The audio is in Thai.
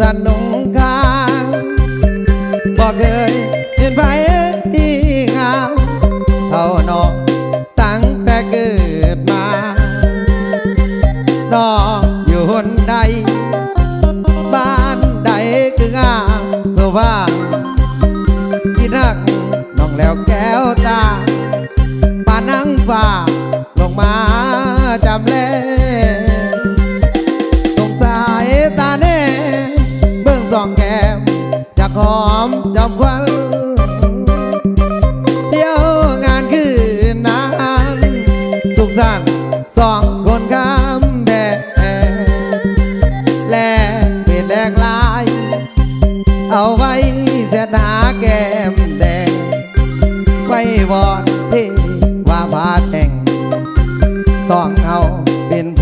สนุงคางบอกเคยเห็นไผที่งามเท่านองตั้งแต่เกิดมานองอยู่หนใด บ้านใดคืองามสุภาพที่นักน้องแล้วแก้วตาป่านังฟ้าลงมาจำแล สองแก้มอยหอมดอกควันเที่ยวงานคืนนานสุขสันต์สองคนข้ามแดนแลกเปลี่ยนแลกลาย เอาไว้เสียาแก้มแดงไว้วอนที่ว่าพาแต่งสองเอาเป็นผ